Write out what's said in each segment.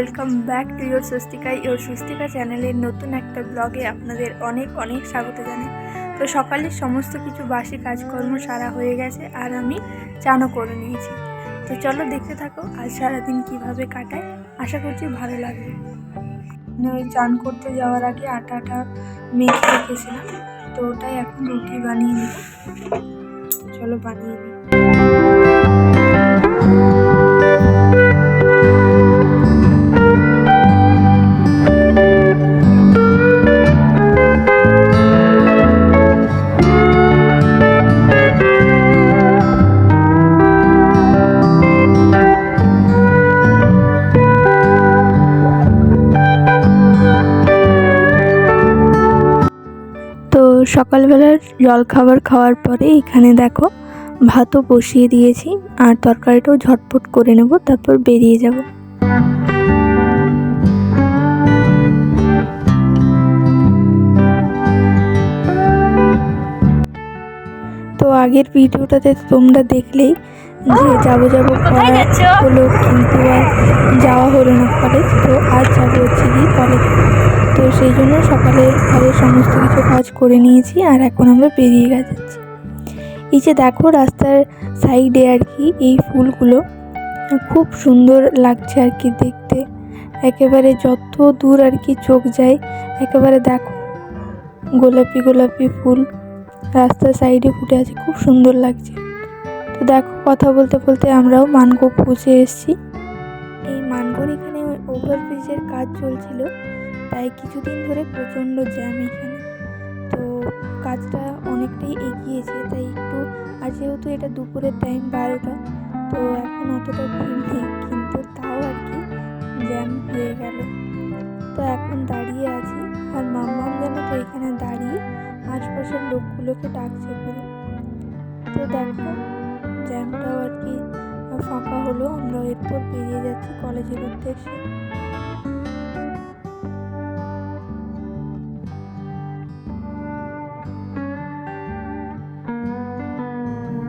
Welcome back to your Swastika. Your Swastika চ্যানেলের নতুন একটা ব্লগে আপনাদের অনেক অনেক স্বাগত জানাই। তো সকালে সমস্ত কিছু বাসি কাজকর্ম সারা হয়ে গেছে আর আমি চানও করে নিয়েছি। তো চলো দেখতে থাকো আজ সারাদিন কীভাবে কাটায়। আশা করছি ভালো লাগবে। ওই চান করতে যাওয়ার আগে আটা আটা মেখে রেখেছিলাম, তো ওটাই এখন রুটি বানিয়ে নিই চলো বানিয়ে নিই। সকালবেলার জলখাবার খাওয়ার পরে এখানে দেখো ভাতও বসিয়ে দিয়েছি আর তরকারিটাও ঝটপট করে নেব তারপর বেরিয়ে যাব। তো আগের ভিডিওটাতে তোমরা দেখলেই যে যাব যাব করা হলো কিন্তু আর যাওয়া হলো না কলেজ তো আজ যাব হচ্ছে কি কলেজ তো সেই জন্য সকালে ঘরের সমস্ত কিছু কাজ করে নিয়েছি আর এখন আমরা বেরিয়ে যাচ্ছি। এই যে দেখো রাস্তার সাইডে আর কি এই ফুলগুলো, খুব সুন্দর লাগছে আর কি দেখতে। একেবারে যত দূর আর কি চোখ যায়, একেবারে দেখো গোলাপি গোলাপি ফুল রাস্তার সাইডে ফুটে আছে, খুব সুন্দর লাগছে। তো দেখো কথা বলতে বলতে আমরাও মানগো পৌঁছে এসেছি। এই মানগোর এখানে ওভারব্রিজের কাজ চলছিল। তাই কিছুদিন ধরে প্রচণ্ড জ্যাম এখানে। তো কাজটা অনেকটাই এগিয়েছে, তাই একটু, আর যেহেতু এটা দুপুরের টাইম বারোটা, তো এখন অতটা ভিড় নেই, কিন্তু তাও আর কি জ্যাম হয়ে গেল। তো এখন দাঁড়িয়ে আছি, আর মাম্মাম যেন তো এখানে দাঁড়িয়ে আশপাশের লোকগুলোকে ডাকছে পুরো তো দেখো, জ্যামটাও আর কি ফাঁকা হলো, আমরা এরপর বেরিয়ে যাচ্ছি কলেজের উদ্দেশ্যে।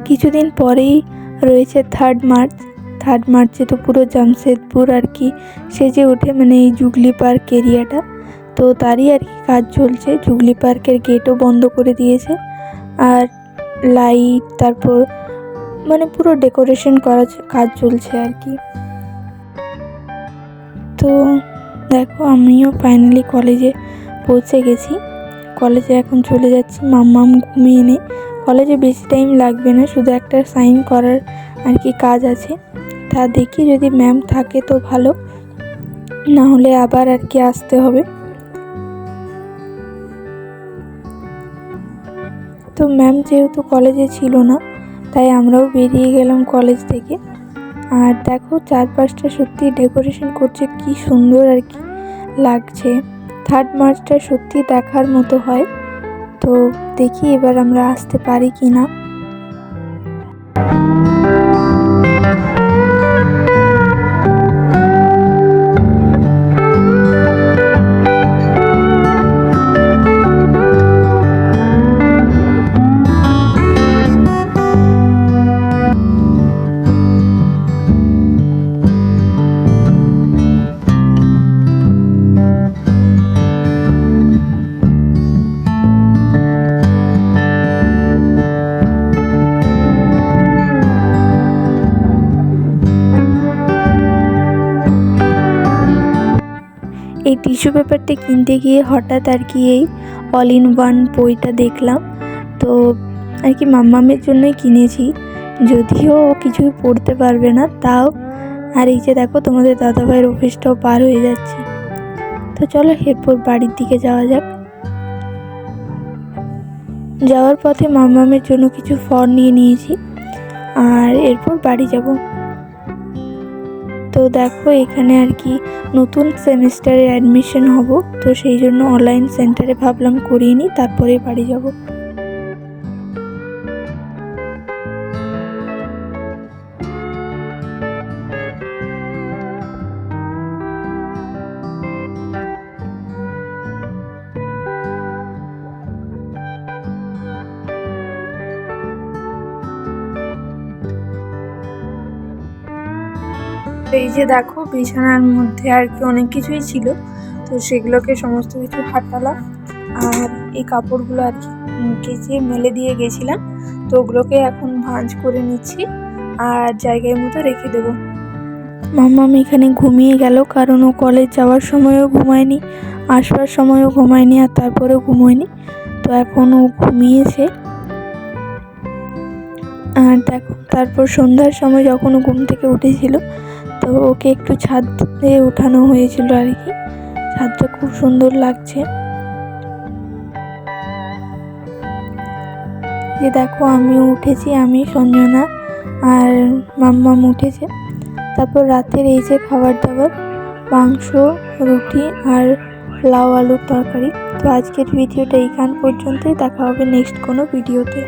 কিছুদিন পরেই রয়েছে থার্ড মার্চ থার্ড মার্চে তো পুরো জামশেদপুর আর কি সেজে ওঠে মানে এই জুগলি পার্ক এরিয়াটা তো তারই আর কি কাজ চলছে, জুগলি পার্কের গেটও বন্ধ করে দিয়েছে। আর লাইট তারপর মানে পুরো ডেকোরেশন করা কাজ চলছে আর কি। তো দেখো আমিও ফাইনালি কলেজে পৌঁছে গেছি। কলেজে এখন চলে যাচ্ছি, মাম্মাম ঘুমিয়ে নেই কলেজে বেশি টাইম লাগবে না, শুধু একটা সাইন করার আর কি কাজ আছে। তা দেখি যদি ম্যাম থাকে তো ভালো, না হলে আবার আর কি আসতে হবে। তো ম্যাম যেহেতু কলেজে ছিল না, তাই আমরাও বেরিয়ে গেলাম কলেজ থেকে। আর দেখো চারপাশটা সত্যি ডেকোরেশন করছে, কি সুন্দর আর কি লাগছে। থার্ড মার্চটা সত্যি দেখার মতো হয়। তো দেখি এবার আমরা আসতে পারি কি না এই টিস্যু পেপারটা কিনতে গিয়ে হঠাৎ আর কি এই অল ইন ওয়ান বইটা দেখলাম। তো আর কি মাম্মামের জন্যই কিনেছি। যদিও কিছুই পড়তে পারবে না, তাও। আর এই যে দেখো তোমাদের দাদাভাইয়ের অফিসটাও পার হয়ে যাচ্ছে। তো চলো এরপর বাড়ির দিকে যাওয়া যাক। যাওয়ার পথে মাম্মামের জন্য কিছু ফল নিয়ে নিয়েছি। আর এরপর বাড়ি যাব। তো দেখো, এখানে আর কি নতুন সেমিস্টারে অ্যাডমিশন হব। তো সেই জন্য অনলাইন সেন্টারে ভাবলাম করিয়ে নিই তারপরে বাড়ি যাব। তো এই যে দেখো, বিছানার মধ্যে আর কি অনেক কিছুই ছিল। তো সেগুলোকে সমস্ত কিছু হাঁটালাম আর এই কাপড়গুলো আর কি কেচে মেলে দিয়ে গেছিলাম। তো ওগুলোকে এখন ভাঁজ করে নিচ্ছি আর জায়গায় মতো রেখে দেবো। মাম্মাম এখানে ঘুমিয়ে গেল, কারণ ও কলেজ যাওয়ার সময়ও ঘুমায়নি, আসবার সময়ও ঘুমায়নি আর তারপরেও ঘুমোয়নি। তো এখন ও ঘুমিয়েছে। আর দেখো, তারপর সন্ধ্যার সময় যখন ও ঘুম থেকে উঠেছিল তো ওকে একটু ছাদ দিয়ে ওঠানো হয়েছিল আর কি। ছাদটা খুব সুন্দর লাগছে। যে দেখো আমি উঠেছি, আমি, সঞ্জনা আর মাম্মাম উঠেছে। তারপর রাতের এই যে খাবার দাবার মাংস, রুটি আর লাউ আলুর তরকারি। তো আজকের ভিডিওটা এইখান পর্যন্তই। দেখা হবে নেক্সট কোনো ভিডিওতে।